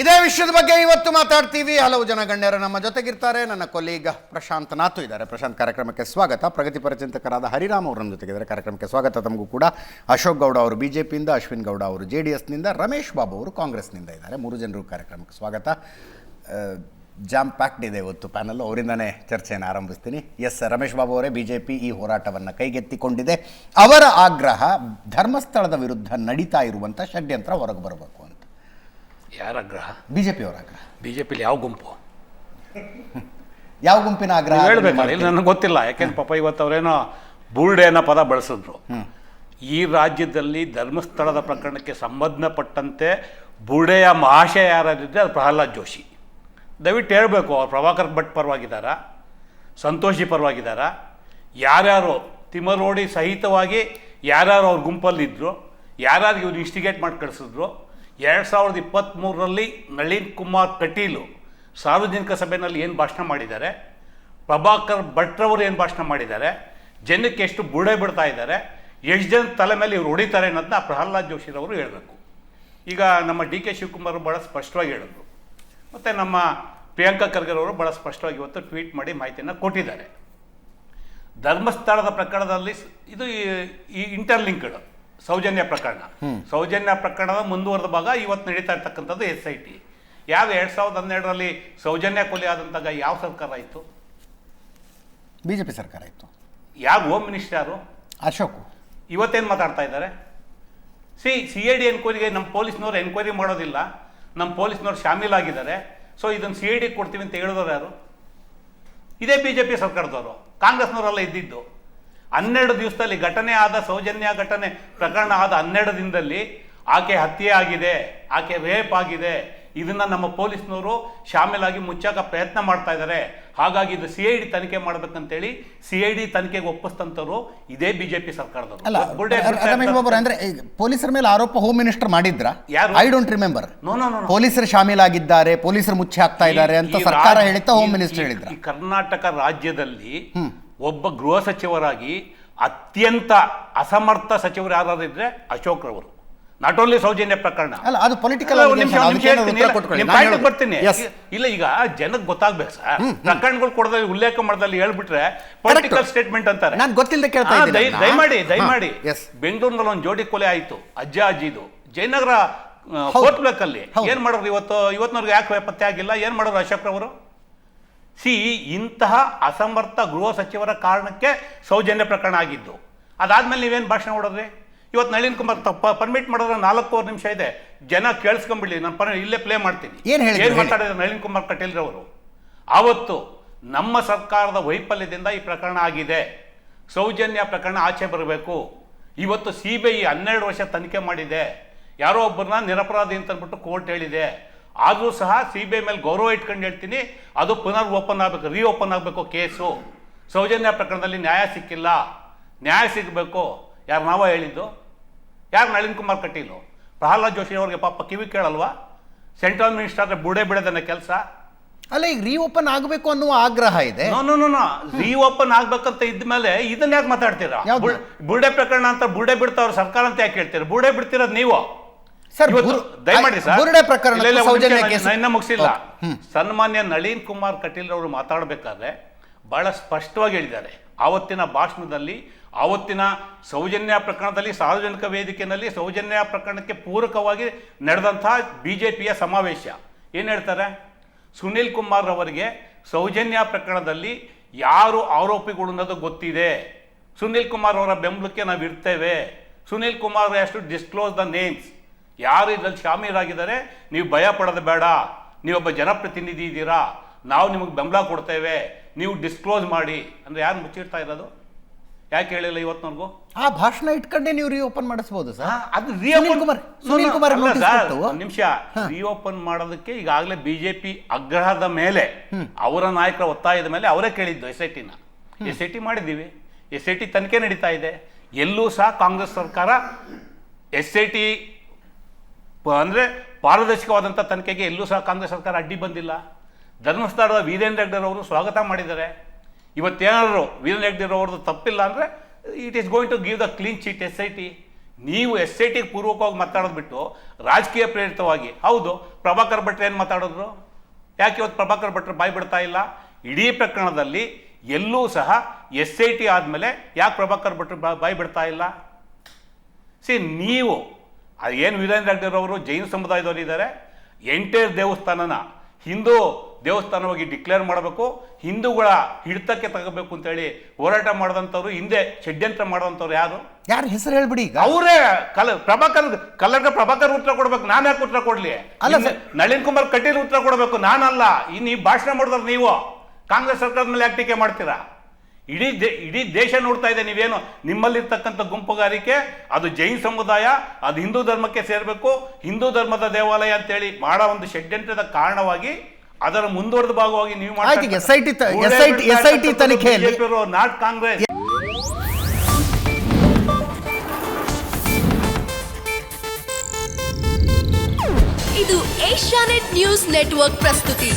ಇದೇ ವಿಷಯದ ಬಗ್ಗೆ ಇವತ್ತು ಮಾತಾಡ್ತೀವಿ. ಹಲವು ಜನ ಗಣ್ಯರು ನಮ್ಮ ಜೊತೆಗಿರ್ತಾರೆ. ನನ್ನ ಕೊಲೀಗ ಪ್ರಶಾಂತ್ ನಾತು ಇದ್ದಾರೆ. ಪ್ರಶಾಂತ್ ಕಾರ್ಯಕ್ರಮಕ್ಕೆ ಸ್ವಾಗತ. ಪ್ರಗತಿಪರ ಚಿಂತಕರಾದ ಹರಿರಾಮ್ ಅವರು ನಮ್ಮ ಜೊತೆಗಿದ್ದಾರೆ. ಕಾರ್ಯಕ್ರಮಕ್ಕೆ ಸ್ವಾಗತ ತಮಗೂ ಕೂಡ. ಅಶೋಕ್ ಗೌಡ ಅವರು ಬಿ ಜೆ ಪಿಯಿಂದ ಅಶ್ವಿನ್ ಗೌಡ ಅವರು ಜೆ ಡಿ ಎಸ್ನಿಂದ, ರಮೇಶ್ ಬಾಬು ಅವರು ಕಾಂಗ್ರೆಸ್ನಿಂದ ಇದ್ದಾರೆ. ಮೂರು ಜನರು ಕಾರ್ಯಕ್ರಮಕ್ಕೆ ಸ್ವಾಗತ. ಜಾಮ್ ಪ್ಯಾಕ್ಡ್ ಇದೆ ಇವತ್ತು ಪ್ಯಾನಲ್ ಅವರಿಂದನೇ ಚರ್ಚೆಯನ್ನು ಆರಂಭಿಸ್ತೀನಿ. ಎಸ್ ರಮೇಶ್ ಬಾಬು ಅವರೇ ಬಿ ಜೆ ಪಿ ಈ ಹೋರಾಟವನ್ನು ಕೈಗೆತ್ತಿಕೊಂಡಿದೆ. ಅವರ ಆಗ್ರಹ ಧರ್ಮಸ್ಥಳದ ವಿರುದ್ಧ ನಡೀತಾ ಇರುವಂಥ ಷಡ್ಯಂತ್ರ ಹೊರಗೆ ಬರಬೇಕು ಯಾರ ಆಗ್ರಹ? ಬಿ ಜೆ ಪಿಯವರ ಆಗ್ರಹ. ಬಿ ಜೆ ಪಿಲಿ ಯಾವ ಗುಂಪು? ಯಾವ ಗುಂಪಿನ ಆಗ್ರಹ ಹೇಳಬೇಕು ಇಲ್ಲಿ ನನಗೆ ಗೊತ್ತಿಲ್ಲ. ಯಾಕೆಂದ್ರೆ ಪಾಪ ಇವತ್ತು ಅವರೇನೋ ಬುಲ್ಡೆ ಅನ್ನೋ ಪದ ಬಳಸಿದ್ರು. ಈ ರಾಜ್ಯದಲ್ಲಿ ಧರ್ಮಸ್ಥಳದ ಪ್ರಕರಣಕ್ಕೆ ಸಂಬಂಧಪಟ್ಟಂತೆ ಬುರ್ಡೆಯ ಮಹಾಶಯ ಯಾರಿದ್ರೆ ಅದು ಪ್ರಹ್ಲಾದ್ ಜೋಶಿ. ದಯವಿಟ್ಟು ಹೇಳಬೇಕು ಅವ್ರು ಪ್ರಭಾಕರ್ ಭಟ್ ಪರವಾಗಿದ್ದಾರ? ಸಂತೋಷಿ ಪರವಾಗಿದ್ದಾರ? ಯಾರ್ಯಾರು ತಿಮರೋಡಿ ಸಹಿತವಾಗಿ ಯಾರ್ಯಾರು ಅವ್ರ ಗುಂಪಲ್ಲಿದ್ದರು ಯಾರ್ಯಾರು ಇವ್ರು ಇನ್ಸ್ಟಿಗೇಟ್ ಮಾಡಿ ಕಳಿಸಿದ್ರು ಎರಡು ಸಾವಿರದ ಇಪ್ಪತ್ತ್ಮೂರರಲ್ಲಿ ನಳಿನ್ ಕುಮಾರ್ ಕಟೀಲು ಸಾರ್ವಜನಿಕ ಸಭೆಯಲ್ಲಿ ಏನು ಭಾಷಣ ಮಾಡಿದ್ದಾರೆ? ಪ್ರಭಾಕರ್ ಭಟ್ರವರು ಏನು ಭಾಷಣ ಮಾಡಿದ್ದಾರೆ? ಜನಕ್ಕೆ ಎಷ್ಟು ಬುಡೆ ಬಿಡ್ತಾ ಇದ್ದಾರೆ? ಎಷ್ಟು ಜನ ತಲೆ ಮೇಲೆ ಇವ್ರು ಹೊಡಿತಾರೆ ಅನ್ನೋದನ್ನ ಪ್ರಹ್ಲಾದ್ ಜೋಶಿರವರು ಹೇಳಬೇಕು. ಈಗ ನಮ್ಮ ಡಿ ಕೆ ಶಿವಕುಮಾರ್ ಭಾಳ ಸ್ಪಷ್ಟವಾಗಿ ಹೇಳಿದ್ರು. ಮತ್ತು ನಮ್ಮ ಪ್ರಿಯಾಂಕಾ ಖರ್ಗೆ ಅವರು ಭಾಳ ಸ್ಪಷ್ಟವಾಗಿ ಇವತ್ತು ಟ್ವೀಟ್ ಮಾಡಿ ಮಾಹಿತಿಯನ್ನು ಕೊಟ್ಟಿದ್ದಾರೆ. ಧರ್ಮಸ್ಥಳದ ಪ್ರಕರಣದಲ್ಲಿ ಇದು ಈ ಇಂಟರ್ಲಿಂಕ್ಡ್ ಸೌಜನ್ಯ ಪ್ರಕರಣ. ಸೌಜನ್ಯ ಪ್ರಕರಣದ ಮುಂದುವರೆದ ಭಾಗ ಇವತ್ತು ನಡೀತಾ ಇರ್ತಕ್ಕಂಥದ್ದು ಎಸ್ ಐ ಟಿ ಯಾವ ಎರಡು ಸಾವಿರದ ಹನ್ನೆರಡರಲ್ಲಿ ಸೌಜನ್ಯ ಕೊಲೆ ಆದಂತಾಗ ಯಾವ ಸರ್ಕಾರ ಇತ್ತು? ಬಿ ಜೆ ಪಿ ಸರ್ಕಾರ ಇತ್ತು. ಯಾವ ಹೋಮ್ ಮಿನಿಸ್ಟರ್ ಯಾರು? ಅಶೋಕ್. ಇವತ್ತೇನು ಮಾತಾಡ್ತಾ ಇದ್ದಾರೆ? ಸಿ ಸಿ ಐ ಡಿ ಎನ್ಕ್ವೈರಿಗೆ ನಮ್ಮ ಪೊಲೀಸ್ನವ್ರು ಎನ್ಕ್ವೈರಿ ಮಾಡೋದಿಲ್ಲ. ನಮ್ಮ ಪೊಲೀಸ್ನವ್ರು ಶಾಮೀಲಾಗಿದ್ದಾರೆ. ಸೊ ಇದನ್ನು ಸಿ ಐ ಡಿ ಕೊಡ್ತೀವಿ ಅಂತ ಹೇಳಿದವರು ಯಾರು? ಇದೇ ಬಿ ಜೆ ಪಿ ಸರ್ಕಾರದವರು. ಕಾಂಗ್ರೆಸ್ನವರೆಲ್ಲ ಇದ್ದಿದ್ದು. ಹನ್ನೆರಡು ದಿವಸದಲ್ಲಿ ಘಟನೆ ಆದ ಸೌಜನ್ಯ ಘಟನೆ ಪ್ರಕರಣ ಆದ ಹನ್ನೆರಡು ದಿನದಲ್ಲಿ ಆಕೆ ಹತ್ಯೆ ಆಗಿದೆ ಆಕೆ ರೇಪ್ ಆಗಿದೆ. ಇದನ್ನ ನಮ್ಮ ಪೊಲೀಸ್ನವರು ಶಾಮೀಲಾಗಿ ಮುಚ್ಚಾಕ ಪ್ರಯತ್ನ ಮಾಡ್ತಾ ಇದ್ದಾರೆ. ಹಾಗಾಗಿ ಇದು ಸಿ ಐ ಡಿ ತನಿಖೆ ಮಾಡ್ಬೇಕಂತೇಳಿ ಸಿ ಐ ಡಿ ತನಿಖೆಗೆ ಒಪ್ಪಿಸ್ತಂತವ್ರು ಇದೇ ಬಿಜೆಪಿ ಸರ್ಕಾರದವರು. ಅಂದ್ರೆ ಪೊಲೀಸರ ಮೇಲೆ ಆರೋಪ ಹೋಮ್ ಮಿನಿಸ್ಟರ್ ಮಾಡಿದ್ರ? ಯಾರು? I don't remember no no no ಪೊಲೀಸರು ಶಾಮೀಲಾಗಿದ್ದಾರೆ ಪೊಲೀಸರು ಮುಚ್ಚಿ ಹಾಕ್ತಾ ಇದ್ದಾರೆ ಅಂತ ಸರ್ಕಾರ ಹೇಳಿತ್ತ ಹೋಮ್ ಮಿನಿಸ್ಟರ್ ಹೇಳಿದ್ರು. ಕರ್ನಾಟಕ ರಾಜ್ಯದಲ್ಲಿ ಒಬ್ಬ ಗೃಹ ಸಚಿವರಾಗಿ ಅತ್ಯಂತ ಅಸಮರ್ಥ ಸಚಿವರು ಯಾರು ಇದ್ರೆ ಅಶೋಕ್ ರವರು ನಾಟ್ ಓನ್ಲಿ ಸೌಜನ್ಯ ಪ್ರಕರಣ. ಅಲ್ಲ ಅದು ಪೊಲಿಟಿಕಲ್ ಬರ್ತೀನಿ ಇಲ್ಲ ಈಗ ಜನಕ್ಕೆ ಗೊತ್ತಾಗ್ಬೇಕು ಸರ್. ಪ್ರಕರಣಗಳು ಕೊಡದಲ್ಲಿ ಉಲ್ಲೇಖ ಮಾಡದಲ್ಲಿ ಹೇಳ್ಬಿಟ್ರೆ ಪೊಲಿಟಿಕಲ್ ಸ್ಟೇಟ್ಮೆಂಟ್ ಅಂತಾರೆ. ನಾನು ಗೊತ್ತಿಲ್ಲದೆ ಕೇಳ್ತಾ. ದಯಮಾಡಿ ದಯಮಾಡಿ. ಬೆಂಗಳೂರಿನಲ್ಲಿ ಒಂದು ಜೋಡಿ ಕೊಲೆ ಆಯ್ತು ಅಜ್ಜ ಅಜ್ಜಿದು. ಜಯನಗರ ಕೋರ್ಟ್ ಬ್ಲಾಕ್ ಅಲ್ಲಿ. ಏನ್ ಮಾಡೋರು ಇವತ್ತು ಇವತ್ತಿನವ್ರಿಗೆ ಯಾಕೆ ಪತ್ತೆ ಆಗಿಲ್ಲ? ಏನ್ ಮಾಡೋರು ಅಶೋಕ್ ರವರು ಸಿ ಇಂತಹ ಅಸಮರ್ಥ ಗೃಹ ಸಚಿವರ ಕಾರಣಕ್ಕೆ ಸೌಜನ್ಯ ಪ್ರಕರಣ ಆಗಿದ್ದು. ಅದಾದ್ಮೇಲೆ ನೀವೇನು ಭಾಷಣ ಹೊಡೋದ್ರಿ ಇವತ್ತು ನಳಿನ್ ಕುಮಾರ್ ತಪ್ಪ ಪರ್ಮಿಟ್ ಮಾಡಿದ್ರೆ ನಾಲ್ಕೂವರೆ ನಿಮಿಷ ಇದೆ. ಜನ ಕೇಳಿಸ್ಕೊಂಬಿಡ್ಲಿ ನಾನು ಪರ್ ಇಲ್ಲೇ ಪ್ಲೇ ಮಾಡ್ತೀನಿ. ಏನು ಏನ್ ಮಾತಾಡಿದ್ರು ನಳಿನ್ ಕುಮಾರ್ ಕಟೀಲ್ ರವರು? ಆವತ್ತು ನಮ್ಮ ಸರ್ಕಾರದ ವೈಫಲ್ಯದಿಂದ ಈ ಪ್ರಕರಣ ಆಗಿದೆ. ಸೌಜನ್ಯ ಪ್ರಕರಣ ಆಚೆ ಬರಬೇಕು. ಇವತ್ತು ಸಿ ಬಿ ಐ ಹನ್ನೆರಡು ವರ್ಷ ತನಿಖೆ ಮಾಡಿದೆ. ಯಾರೋ ಒಬ್ಬರನ್ನ ನಿರಪರಾಧಿ ಅಂತ ಅಂದ್ಬಿಟ್ಟು ಕೋರ್ಟ್ ಹೇಳಿದೆ. ಆದರೂ ಸಹ ಸಿ ಬಿ ಐ ಮೇಲೆ ಗೌರವ ಇಟ್ಕೊಂಡು ಹೇಳ್ತೀನಿ ಅದು ಪುನರ್ ಓಪನ್ ಆಗಬೇಕು ರೀ ಓಪನ್ ಆಗಬೇಕು ಕೇಸು. ಸೌಜನ್ಯ ಪ್ರಕರಣದಲ್ಲಿ ನ್ಯಾಯ ಸಿಕ್ಕಿಲ್ಲ. ನ್ಯಾಯ ಸಿಗಬೇಕು. ಯಾರು ನಾವ ಹೇಳಿದ್ದು? ಯಾರು ನಳಿನ್ ಕುಮಾರ್ ಕಟೀಲು? ಪ್ರಹ್ಲಾದ್ ಜೋಶಿ ಅವ್ರಿಗೆ ಪಾಪ ಕಿವಿ ಕೇಳಲ್ವಾ? ಸೆಂಟ್ರಲ್ ಮಿನಿಸ್ಟರ್ ಆದರೆ ಬುಡೆ ಬಿಡೋದನ್ನ ಕೆಲಸ? ಅಲ್ಲ ಈಗ ರೀಓಪನ್ ಆಗಬೇಕು ಅನ್ನುವ ಆಗ್ರಹ ಇದೆ. No no no no. Reopen ಆಗ್ಬೇಕಂತ ಇದ್ಮೇಲೆ ಇದನ್ನ ಯಾಕೆ ಮಾತಾಡ್ತೀರಾ? ಬುಡೆ ಬುರ್ಡೆ ಪ್ರಕರಣ ಅಂತ ಬುರ್ಡೆ ಬಿಡ್ತಾವ್ರ ಸರ್ಕಾರ ಅಂತ ಯಾಕೆ ಹೇಳ್ತೀರಾ? ಬುರ್ಡೆ ಬಿಡ್ತಿರೋದು ನೀವು. ಸರ್ ದಯಮಾಡಿ ಸರ್. ಪ್ರಕರಣ ಸೌಜನ್ಯ ಕೇಸ್ ಇನ್ನ ಮುಗಿಸಿಲ್ಲ. ಸನ್ಮಾನ್ಯ ನಳೀನ್ ಕುಮಾರ್ ಕಟೀಲ್ ಅವರು ಮಾತಾಡಬೇಕಾದ್ರೆ ಬಹಳ ಸ್ಪಷ್ಟವಾಗಿ ಹೇಳಿದ್ದಾರೆ. ಆವತ್ತಿನ ಭಾಷಣದಲ್ಲಿ ಆವತ್ತಿನ ಸೌಜನ್ಯ ಪ್ರಕರಣದಲ್ಲಿ ಸಾರ್ವಜನಿಕ ವೇದಿಕೆಯಲ್ಲಿ ಸೌಜನ್ಯ ಪ್ರಕರಣಕ್ಕೆ ಪೂರಕವಾಗಿ ನಡೆದಂತಹ ಬಿಜೆಪಿಯ ಸಮಾವೇಶ. ಏನು ಹೇಳ್ತಾರೆ? ಸುನಿಲ್ ಕುಮಾರ್ ಅವರಿಗೆ ಸೌಜನ್ಯ ಪ್ರಕರಣದಲ್ಲಿ ಯಾರು ಆರೋಪಿಗಳು ಅನ್ನೋದು ಗೊತ್ತಿದೆ. ಸುನಿಲ್ ಕುಮಾರ್ ಅವರ ಬೆಂಬಲಕ್ಕೆ ನಾವು ಇರ್ತೇವೆ Sunil Kumar has to disclose the names ಯಾರು ಇದರಲ್ಲಿ ಶಾಮೀಲಾಗಿದ್ದಾರೆ ನೀವು ಭಯ ಪಡೋದು ಬೇಡ. ನೀವೊಬ್ಬ ಜನಪ್ರತಿನಿಧಿ ಇದ್ದೀರಾ. ನಾವು ನಿಮಗೆ ಬೆಂಬಲ ಕೊಡ್ತೇವೆ. ನೀವು ಡಿಸ್ಕ್ಲೋಸ್ ಮಾಡಿ. ಅಂದರೆ ಯಾರು ಮುಚ್ಚಿಡ್ತಾ ಇರೋದು? ಯಾಕೆ ಹೇಳಿಲ್ಲ ಇವತ್ತಿನವರೆಗೂ ಆ ಭಾಷಣ ಇಟ್ಕೊಂಡೇ ನೀವು ರೀಓಪನ್ ಮಾಡಿಸ್ಬೋದು ಸರ್. ಅದು ಸುನೀಲ್ ಕುಮಾರ್- ಸುನೀಲ್ ಕುಮಾರ್ ನಿಮಿಷ. ರಿಓಪನ್ ಮಾಡೋದಕ್ಕೆ ಈಗಾಗಲೇ ಬಿಜೆಪಿ ಆಗ್ರಹದ ಮೇಲೆ ಅವರ ನಾಯಕರ ಒತ್ತಾಯದ ಮೇಲೆ ಅವರೇ ಕೇಳಿದ್ದು ಎಸ್ ಐ ಟಿನ ಎಸ್ ಐ ಟಿ ಮಾಡಿದ್ದೀವಿ. ಎಸ್ ಐ ಟಿ ತನಿಖೆ ನಡೀತಾ ಇದೆ. ಎಲ್ಲೂ ಸಹ ಕಾಂಗ್ರೆಸ್ ಸರ್ಕಾರ ಎಸ್ ಐ ಟಿ ಅಂದರೆ ಪಾರದರ್ಶಕವಾದಂಥ ತನಿಖೆಗೆ ಎಲ್ಲೂ ಸಹ ಕಾಂಗ್ರೆಸ್ ಸರ್ಕಾರ ಅಡ್ಡಿ ಬಂದಿಲ್ಲ. ಧರ್ಮಸ್ಥಳದ ವೀರೇಂದ್ರ ಹೆಗ್ಡೆ ಅವರು ಸ್ವಾಗತ ಮಾಡಿದ್ದಾರೆ. ಇವತ್ತೇನಾದರೂ ವೀರೇಂದ್ರ ಹೆಗ್ಡೆ ಅವ್ರದ್ದು ತಪ್ಪಿಲ್ಲ ಅಂದರೆ it is going to give the clean chit S I T ನೀವು ಎಸ್ ಐ ಟಿಗೆ ಪೂರ್ವಕವಾಗಿ ಮಾತಾಡೋದು ಬಿಟ್ಟು ರಾಜಕೀಯ ಪ್ರೇರಿತವಾಗಿ. ಹೌದು, ಪ್ರಭಾಕರ್ ಭಟ್ರು ಏನು ಮಾತಾಡಿದ್ರು? ಯಾಕೆ ಇವತ್ತು ಪ್ರಭಾಕರ್ ಭಟ್ರು ಬಾಯಿ ಬಿಡ್ತಾ ಇಲ್ಲ? ಇಡೀ ಪ್ರಕರಣದಲ್ಲಿ ಎಲ್ಲೂ ಸಹ ಎಸ್ ಐ ಟಿ ಆದಮೇಲೆ ಯಾಕೆ ಪ್ರಭಾಕರ್ ಭಟ್ರು ಬಾಯಿ ಬಿಡ್ತಾ ಇಲ್ಲ? ಸಿ ನೀವು ಏನು ವೀರೇಂದ್ರ ಹೆಗ್ಡೆ ಅವರು ಜೈನ ಸಮುದಾಯದವರು ಇದ್ದಾರೆ ಎಂಟೇರ್ ದೇವಸ್ಥಾನನ ಹಿಂದೂ ದೇವಸ್ಥಾನವಾಗಿ ಡಿಕ್ಲೇರ್ ಮಾಡಬೇಕು ಹಿಂದೂಗಳ ಹಿಡಿತಕ್ಕೆ ತಗೋಬೇಕು ಅಂತೇಳಿ ಹೋರಾಟ ಮಾಡಿದಂಥವ್ರು ಹಿಂದೆ ಷಡ್ಯಂತ್ರ ಮಾಡುವಂಥವ್ರು ಯಾರು? ಯಾರು ಹೆಸರು ಹೇಳ್ಬಿಡಿ ಅವರೇ ಕಲ ಪ್ರಭಾಕರ್ ಕಲ್ಲಡ್ಕ ಪ್ರಭಾಕರ್ ಉತ್ತರ ಕೊಡ್ಬೇಕು ನಾನು ಯಾಕೆ ಉತ್ತರ ಕೊಡ್ಲಿ? ಅಲ್ಲ ನಳಿನ್ ಕುಮಾರ್ ಕಟೀಲ್ ಉತ್ತರ ಕೊಡಬೇಕು ನಾನಲ್ಲ. ಇನ್ನು ಈ ಭಾಷಣ ಮಾಡಿದ್ರೆ ನೀವು. ಕಾಂಗ್ರೆಸ್ ಸರ್ಕಾರದ ಮೇಲೆ ಯಾಕೆ ಟೀಕೆ ಮಾಡ್ತೀರಾ? ಇಡೀ ದೇ ಇಡೀ ದೇಶ ನೋಡ್ತಾ ಇದೆ. ನೀವೇನು ನಿಮ್ಮಲ್ಲಿರ್ತಕ್ಕಂಥ ಗುಂಪುಗಾರಿಕೆ ಅದು ಜೈನ್ ಸಮುದಾಯ ಅದು ಹಿಂದೂ ಧರ್ಮಕ್ಕೆ ಸೇರಬೇಕು ಹಿಂದೂ ಧರ್ಮದ ದೇವಾಲಯ ಅಂತೇಳಿ ಮಾಡೋ ಒಂದು ಷಡ್ಯಂತ್ರದ ಕಾರಣವಾಗಿ ಅದರ ಮುಂದುವರೆದ ಭಾಗವಾಗಿ ನೀವು ನಾಟ್ ಕಾಂಗ್ರೆಸ್. ಇದು ಏಷ್ಯಾನೆಟ್ ನ್ಯೂಸ್ ನೆಟ್ವರ್ಕ್ ಪ್ರಸ್ತುತಿ.